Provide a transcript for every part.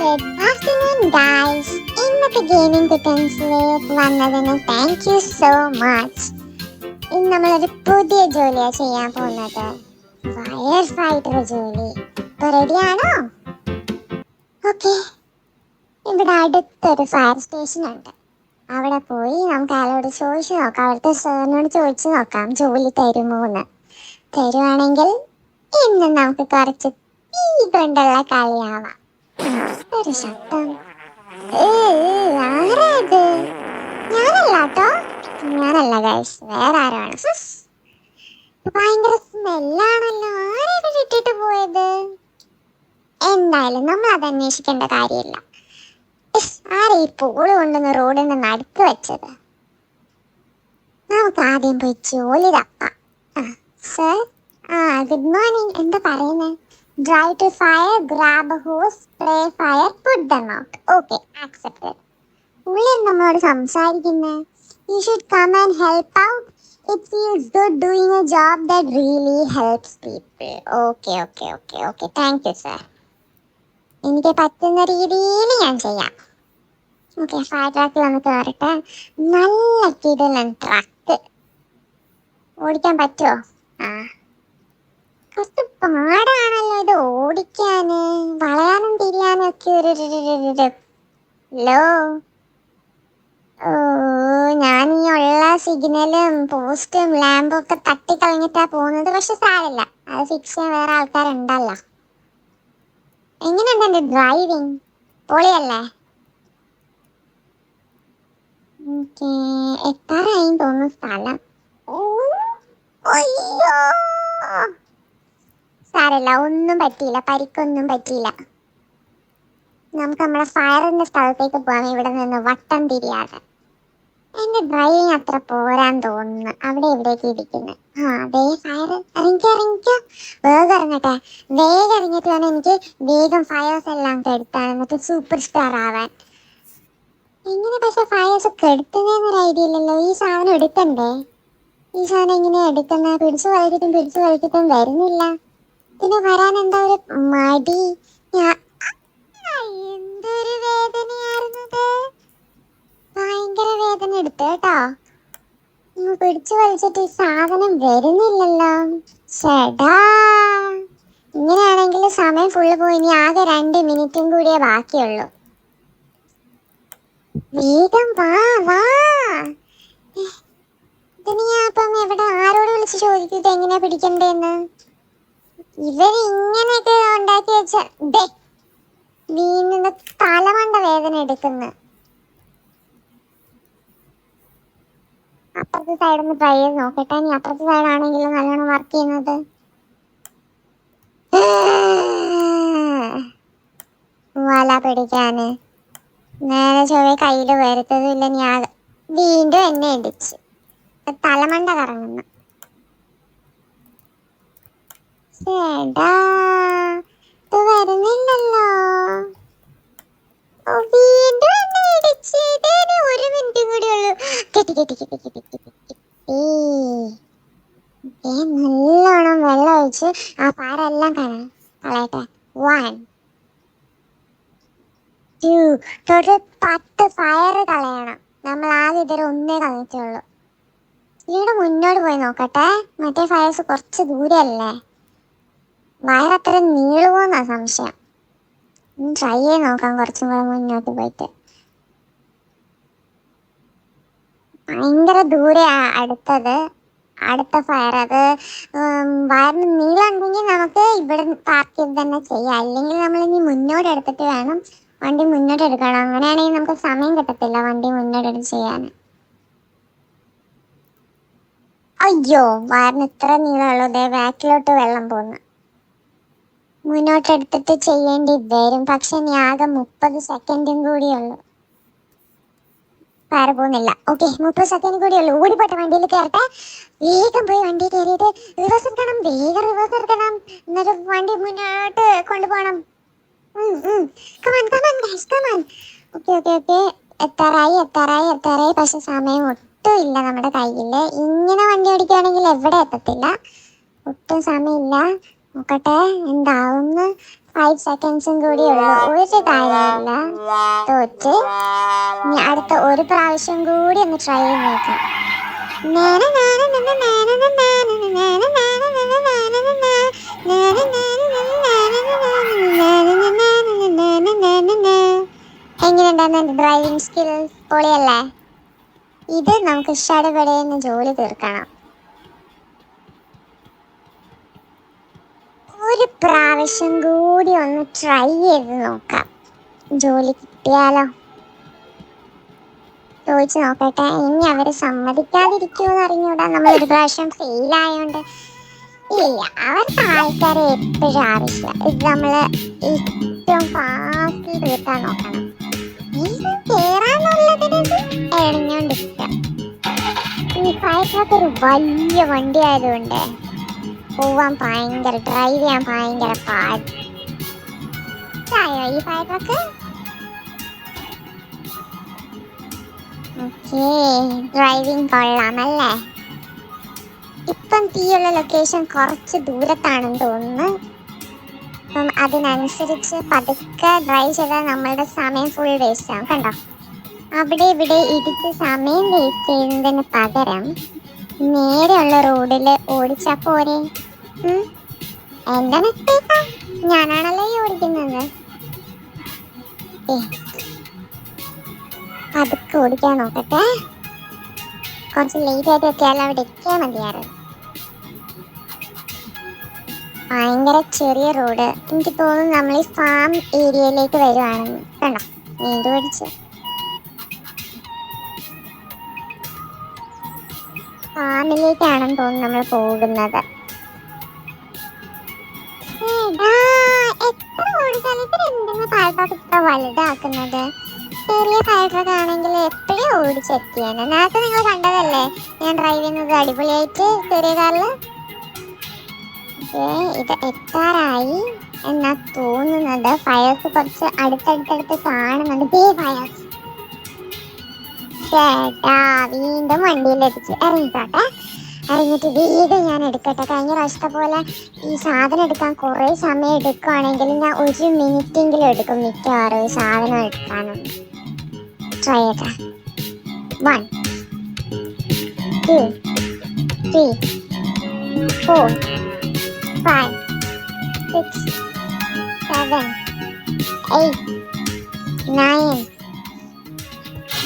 Good afternoon guys ഇന്നത്തെ gaming കുട്ടൻസിലേക്ക് വന്നതിന് താങ്ക് യു സോ മച്ച് ഇന്ന് നമ്മളൊരു പുതിയ ജോലിയാണ് ചെയ്യാൻ പോകുന്നത്. ഫയർ ഫൈറ്റർ ജോലി. ഇപ്പൊ റെഡിയാണോ ഓക്കെ ഇവിടെ അടുത്തൊരു ഫയർ സ്റ്റേഷൻ ഉണ്ട്. അവിടെ പോയി നമുക്ക് അയാളോട് ചോദിച്ചു നോക്കാം. അവിടുത്തെ സാറിനോട് ചോദിച്ചു നോക്കാം. ജോലി തരുമോ എന്ന്. തരുവാണെങ്കിൽ ഇന്ന് നമുക്ക് കുറച്ച് തീ കൊണ്ടുള്ള കളിയാവാം. ഒരു ശബ്ദം ആരാ ഇത്? ഞാനല്ല ട്ടോ ഞാനല്ല ഗൈസ് വേറെ ആരാണ്. ഭയങ്കര സ്മെല്ലാണല്ലോ. ആരാ ഇവിടെ ഇട്ടിട്ട് പോയത്? എന്തായാലും നമ്മൾ അത് അന്വേഷിക്കേണ്ട കാര്യമില്ല. ആരാ ഈ പൂൾ കൊണ്ടുവന്ന് റോഡിന്റെ നടുക്ക് വെച്ചത്? നമുക്ക് ആദ്യം പോയി ജോലി തപ്പാം. സർ? ആ ഗുഡ് മോർണിംഗ്. എന്താ പറയുന്നത് dry to fire grab hose spray fire put them out okay accepted ഉള്ളിൽ നമ്മളോട് സംസാരിക്കുന്നത് you should come and help out it feels good doing a job that really helps people okay okay okay okay thank you sir എനിക്ക് പറ്റുന്ന രീതിയിൽ ഞാൻ ചെയ്യാം. Okay fire ട്രക്കിൽ ഒന്ന് കയറട്ടെ നല്ല കിടലൻ ട്രാക്ക് ഓടിക്കാൻ പറ്റുമോ ആ. കുറച്ച് പാടാണല്ലോ ഇത് ഓടിക്കാന്. വളയാനും തിരിയാനും ഒക്കെ ഒരു ഒരു- ഒരു- ഒരു- ഒരു- ലോ ഓ ഞാൻ ഈ ഉള്ള സിഗ്നലും പോസ്റ്റും ലാമ്പും ഒക്കെ തട്ടിക്കളഞ്ഞിട്ടാ പോകുന്നത്. പക്ഷെ സാരമില്ല. അത് ഫിക്സ് ചെയ്യാൻ വേറെ ആൾക്കാരുണ്ടല്ലോ. എങ്ങനെയുണ്ട് എന്റെ ഡ്രൈവിംഗ് പൊളിയല്ലേ? എത്താറായി തോന്നുന്നു സ്ഥലം. അയ്യോ! സാരല്ല ഒന്നും പറ്റിയില്ല പരിക്കൊന്നും പറ്റിയില്ല. നമുക്ക് നമ്മളെ ഫയറിന്റെ സ്ഥലത്തേക്ക് പോകാം ഇവിടെ നിന്ന് വട്ടം തിരിയാതെ. എന്റെ ഡ്രൈവിംഗ് അത്ര പോരാൻ തോന്നുന്നു. അവിടെ ഇവിടേക്ക് ഇരിക്കുന്നു. ആ അതേ ഫയർ ഇറങ്ങിക്കോ ഇറങ്ങിക്കോ. വേഗം ഇറങ്ങട്ടെ. വേഗം ഇറങ്ങിയിട്ട് വേണം എനിക്ക് വേഗം ഫയേഴ്സ് എല്ലാം കെടുത്താൻ എന്നിട്ട് സൂപ്പർ സ്റ്റാർ ആവാൻ. എങ്ങനെ പക്ഷെ ഫയേഴ്സ് കെടുത്തുന്നതെന്നൊരു ഐഡിയ ഇല്ലല്ലോ. ഈ സാധനം എടുക്കണ്ടേ? ഈ സാധനം എങ്ങനെയാ എടുക്കുന്നത് പിടിച്ചു വലിച്ചിട്ടും പിടിച്ചു വലിച്ചിട്ടും വരുന്നില്ല. പിന്നെ വരാൻ എന്താ ഒരു മടി? എന്തൊരു വേദനയായിരുന്നത് ഭയങ്കര വേദന എടുത്തു കേട്ടോ. പിടിച്ചു വലിച്ചിട്ട് സാധനം വരുന്നില്ലല്ലോ. ചേട്ടാ ഇങ്ങനെയാണെങ്കിൽ സമയം ഫുള്ള് പോയി. ഇനി ആകെ രണ്ട് മിനിറ്റും കൂടിയേ ബാക്കിയുള്ളൂ. വേഗം വാ വാ. ഇത് നീ അപ്പം എവിടെ ആരോട് വിളിച്ച് ചോദിക്കും ഇത് എങ്ങനെയാ പിടിക്കണ്ടേന്ന്? വെച്ച ദേ തലമണ്ട വേദന അപ്പുറത്തെ സൈഡിൽ ട്രൈ അപ്പുറത്തെ നല്ലോണം വർക്ക് വല പിടിക്കാന്. നേരെ ചൊവ്വേ കയ്യിൽ വരുത്തതുമില്ല. ഞാൻ വീണ്ടും എന്നെ ഇടിച്ച്. തലമണ്ട കറങ്ങുന്നു. ഇത് വരുന്നില്ലല്ലോ. വീണ്ടും ഒരു മിനിറ്റും കൂടി ഉള്ളൂ. നല്ലോണം വെള്ളം ഒഴിച്ച് ആ കളയട്ടെ. വൺ ടു ടോട്ടൽ പത്ത് ഫയർ കളയണം. നമ്മൾ ആദ്യം ഇതുവരെ ഒന്നേ കളഞ്ഞിട്ടുള്ളൂ ഇവിടെ മുന്നോട്ട് പോയി നോക്കട്ടെ. മറ്റേ ഫയർസ് കുറച്ച് ദൂരല്ലേ വയർ അത്ര നീളുമോന്നാ സംശയം ട്രൈ ചെയ്ത് നോക്കാം കുറച്ചും കൂടെ മുന്നോട്ട് പോയിട്ട്. ഭയങ്കര ദൂരെ അടുത്തത്. അടുത്ത ഫയർ അത് വയറിന് നീളം ഉണ്ടെങ്കിൽ നമുക്ക് ഇവിടെ പാർക്ക് ചെയ്ത് തന്നെ ചെയ്യാം. അല്ലെങ്കിൽ നമ്മൾ ഇനി മുന്നോട്ട് എടുത്തിട്ട് വേണം വണ്ടി മുന്നോട്ട് എടുക്കണം അങ്ങനെയാണെങ്കിൽ നമുക്ക് സമയം കിട്ടത്തില്ല വണ്ടി മുന്നോട്ട് എടുത്ത് ചെയ്യാൻ. അയ്യോ വയറിന് ഇത്ര നീളമുള്ളൂ ദേ ബാക്കിലോട്ട് വെള്ളം പോകുന്നു മുന്നോട്ട് എടുത്തിട്ട് ചെയ്യേണ്ടി വരും. പക്ഷെ ഇനി ആകെ മുപ്പത് സെക്കൻഡും കൂടിയുള്ളൂ. വേറെ പോകുന്നില്ല. ഓക്കെ മുപ്പത് സെക്കൻഡ് കൂടിയുള്ളൂ. ഓടിപ്പോട്ടെ വണ്ടിയിൽ കയറട്ടെ. വേഗം പോയി വണ്ടി കയറിയിട്ട് റിവേഴ്സ് എടുക്കണം. വേഗം റിവേഴ്സ് എടുക്കണം. എന്നിട്ട് വണ്ടി മുന്നോട്ട് കൊണ്ടുപോകണം. കമാൻ കമാൻ ഗൈസ് എത്താറായി എത്താറായി എത്താറായി. പക്ഷെ സമയം ഒട്ടും ഇല്ല നമ്മുടെ കയ്യിൽ ഇങ്ങനെ വണ്ടി ഓടിക്കുകയാണെങ്കിൽ എവിടെ എത്തത്തില്ല? ഒട്ടും സമയമില്ല. നോക്കട്ടെ എന്താവുന്ന ഫൈവ് സെക്കൻഡ്സും കൂടി ഉള്ളു ഒരു കാര്യമില്ല തോറ്റ് ഇനി അടുത്ത ഒരു പ്രാവശ്യം കൂടി ഒന്ന് ട്രൈ ചെയ്ത് നോക്കാം എങ്ങനെയുണ്ടായിരുന്നു എന്റെ ഡ്രൈവിംഗ് സ്കിൽ പൊളിയല്ലേ ഇത് നമുക്ക് ഇഷ്ടപ്പെടേന്ന് ജോലി തീർക്കണം ഒരു പ്രാവശ്യം കൂടി ഒന്ന് ട്രൈ ചെയ്ത് നോക്കാം. ജോലി കിട്ടിയാലോ? ചോദിച്ചു നോക്കട്ടെ. ഇനി അവർ സമ്മതിക്കാതിരിക്കുമെന്ന് അറിഞ്ഞൂടാ. നമ്മൾ ഒരു പ്രാവശ്യം ഫെയിൽ ആയോണ്ട്. ഇല്ല അവർക്ക് ആൾക്കാരെ എപ്പോഴും ആവശ്യമില്ല ഇത് നമ്മൾ ഏറ്റവും ഫാസ്റ്റ് തീർക്കാൻ നോക്കണം. എഴഞ്ഞോണ്ടിരിക്കുക ഈ ഫയർട്രക്ക് ഒരു വലിയ വണ്ടി ആയതുകൊണ്ട് പോവാൻ ഭയങ്കര ഡ്രൈവ് ചെയ്യാൻ ഭയങ്കര പാട്. ഈ ഈ ഫയർട്രക്ക് ഓക്കേ ഡ്രൈവിംഗ് കൊള്ളാമല്ലേ? ഇപ്പം തീയുള്ള ലൊക്കേഷൻ കുറച്ച് ദൂരത്താണെന്ന് തോന്നുന്നു. അപ്പം അതിനനുസരിച്ച് പതുക്കെ ഡ്രൈവ് ചെയ്താൽ നമ്മളുടെ സമയം ഫുൾ വേസ്റ്റ് ആവും കണ്ടോ? അവിടെ ഇവിടെ ഇടിച്ച് സമയം വേസ്റ്റ് ചെയ്യുന്നതിന് പകരം നേരെയുള്ള റോഡിൽ ഓടിച്ചാൽ പോരെ? എന്റെ മിസ്റ്റേക്കാ ഞാനാണല്ലോ ഈ ഓടിക്കുന്നത്. ഏ, പതുക്കെ ഓടിക്കാൻ നോക്കട്ടെ. കുറച്ച് ലേറ്റ് ആയിട്ട് എത്തിയാലും അവിടെ എത്തിയാൽ മതിയാറ് ഭയങ്കര ചെറിയ റോഡ് എനിക്ക് തോന്നുന്നു നമ്മൾ ഈ ഫാം ഏരിയയിലേക്ക് വരുവാണെന്ന്. കണ്ടോ? നീണ്ടു പിടിച്ച് ഫാമിലേക്കാണെന്ന് തോന്നുന്നു നമ്മൾ പോകുന്നത്. വലുതാക്കുന്നത്. ചെറിയ ഫയർഫോക്സ് ആണെങ്കിൽ എപ്പോഴും ഓടിച്ചെത്തിയാണ് നേരത്തെ നിങ്ങൾ കണ്ടതല്ലേ? ഞാൻ ഡ്രൈവ് ചെയ്യുന്നത് അടിപൊളിയായിട്ട് ചെറിയ കാറിൽ ഇത് എത്താറായി എന്നാ തോന്നുന്നത്. ഫയർസ് കുറച്ച് അടുത്തടുത്തടുത്ത് കാണുന്നുണ്ട്. ദേ ഫയർസ് ചേട്ടാ വീണ്ടും വണ്ടിയിൽ എത്തിച്ച് ഇറങ്ങിക്കോട്ടെ. ഇറങ്ങിയിട്ട് വേഗം ഞാൻ എടുക്കട്ടെ. കഴിഞ്ഞ പ്രാവശ്യത്തെ പോലെ ഈ സാധനം എടുക്കാൻ കുറേ സമയം എടുക്കുകയാണെങ്കിൽ ഞാൻ ഒരു മിനിറ്റെങ്കിലും എടുക്കും മിക്കവാറും സാധനം എടുക്കാനും. ട്രൈ ചെയ്യട്ടെ. One two three four five six seven eight nine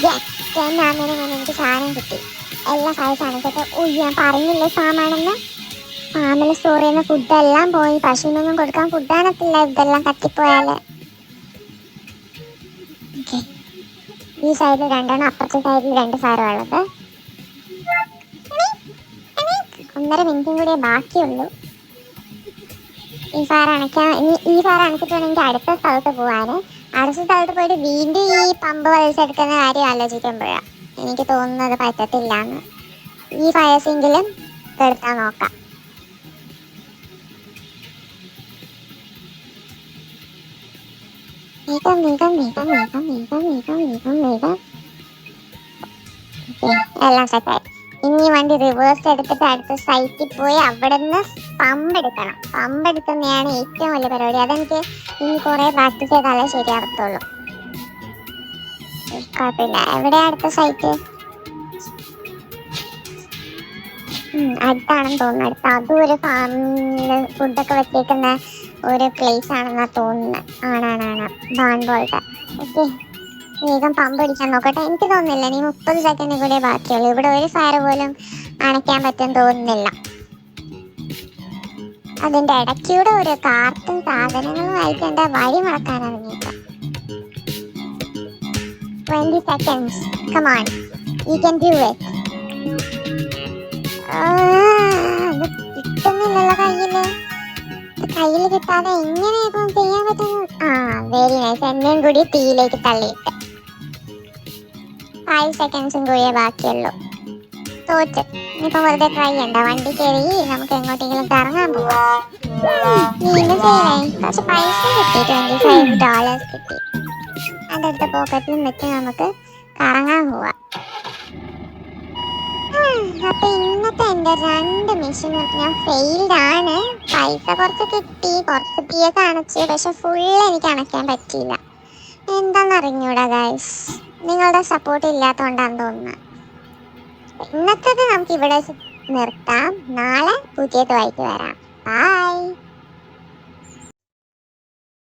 yes ten ആകുന്നതിന് എനിക്ക് സാധനം കിട്ടി. എല്ലാ ഫൈവ് സാധനം കിട്ടും ഓ ഞാൻ പറഞ്ഞില്ലേ ഫാമാണെന്ന് ഫാമിൽ സ്റ്റോർ ചെയ്യുന്ന ഫുഡെല്ലാം പോയി. പശുവിനൊന്നും കൊടുക്കാൻ ഫുഡാണത്തില്ല ഇതെല്ലാം കത്തിപ്പോയാൽ ഓക്കെ. ഈ സൈഡിൽ രണ്ടെണ്ണം അപ്പുറത്തെ സൈഡിൽ രണ്ട് സാരമുള്ളത് ഒന്നര മിനിറ്റും കൂടിയേ ബാക്കിയുള്ളൂ. ഈ ഫയർ അണയ്ക്കാൻ ഇനി ഈ ഫയർ അണച്ചിട്ടുണ്ടെങ്കിൽ അടുത്ത സ്ഥലത്ത് പോവാന്. അടുത്ത സ്ഥലത്ത് പോയിട്ട് വീണ്ടും ഈ പമ്പ് വലിച്ചെടുക്കുന്ന കാര്യം ആലോചിക്കുമ്പോഴാണ് എനിക്ക് തോന്നുന്നത് പറ്റത്തില്ല എന്ന് ഈ നോക്കാം. വേഗം വേഗം വേഗം ഓക്കേ, എല്ലാം സെറ്റായി ഇനി വണ്ടി റിവേഴ്സ് എടുത്തിട്ട് അടുത്ത സൈറ്റിൽ പോയി അവിടെ നിന്ന് പമ്പ് എടുക്കണം. പമ്പ് എടുക്കുന്നതാണ് ഏറ്റവും വലിയ പരിപാടി. അതെനിക്ക് ഇനി കുറെ പ്രാക്ടീസ് ചെയ്താലേ ശരിയാവത്തുള്ളൂ. കുഴപ്പമില്ല. എവിടെയാ അടുത്ത സൈറ്റ് അടുത്താണെന്ന് തോന്നുന്നു. അടുത്ത് അതും ഒരു ഫാമിൽ ഫുഡൊക്കെ വെച്ചേക്കുന്ന ഒരു പ്ലേസ് ആണെന്നാ തോന്നുന്നു. ആണാണാണ്. ബാൻബോൾട്ട് ഓക്കെ. വേഗം പമ്പ് പിടിക്കാൻ നോക്കട്ടെ. എനിക്ക് തോന്നുന്നില്ല. നീ മുപ്പത് സെക്കൻഡ് കൂടെ ബാക്കിയുള്ളൂ. ഇവിടെ ഒരു ഫയർ പോലും അണയ്ക്കാൻ പറ്റും തോന്നുന്നില്ല. അതിന്റെ ഇടയ്ക്കൂടെ ഒരു കാർട്ടും സാധനങ്ങളും ആയിട്ട് എന്റെ വഴി മറക്കാൻ ഇറങ്ങി. 20 seconds. Come on. You can do it. കിട്ടുന്നില്ലല്ലോ കയ്യിൽ. കയ്യിൽ കിട്ടാതെ എങ്ങനെ ഇപ്പം ചെയ്യാൻ പറ്റുന്നു? ആ വെരി നൈസ് എന്നെയും കൂടി തീയിലേക്ക് തള്ളിയിട്ട്. ഫൈവ് സെക്കൻഡ്സും കൂടിയേ ബാക്കിയുള്ളൂ. തോറ്റ്. ഇനിയിപ്പം വെറുതെ ട്രൈ ചെയ്യണ്ട. വണ്ടി കയറി നമുക്ക് എങ്ങോട്ടെങ്കിലും കറങ്ങാൻ പോവാം. വീണ്ടും ചെയ്യണേ കുറച്ച് പൈസ കിട്ടി. ട്വന്റി ഫൈവ് ഡോളേഴ്സ് കിട്ടി. അതെടുത്ത പോക്കറ്റിൽ വെച്ച് നമുക്ക് കറങ്ങാൻ പോവാം. അപ്പൊ ഇന്നത്തെ എന്റെ രണ്ട് മെഷീനും ഞാൻ ഫെയിൽഡ് ആണ്. പൈസ കുറച്ച് കിട്ടി കുറച്ച് പി എസ് അണച്ചു പക്ഷെ ഫുള്ള് എനിക്ക് അണയ്ക്കാൻ പറ്റിയില്ല. എന്താണെന്ന് അറിഞ്ഞൂടാ ഗൈസ് നിങ്ങളുടെ സപ്പോർട്ട് ഇല്ലാത്തതുകൊണ്ടാണ് തോന്നുന്നത് ഇന്നത്തേത് നമുക്ക് ഇവിടെ നിർത്താം. നാളെ പുതിയത് പുതിയതുമായിട്ട് വരാം. ബൈ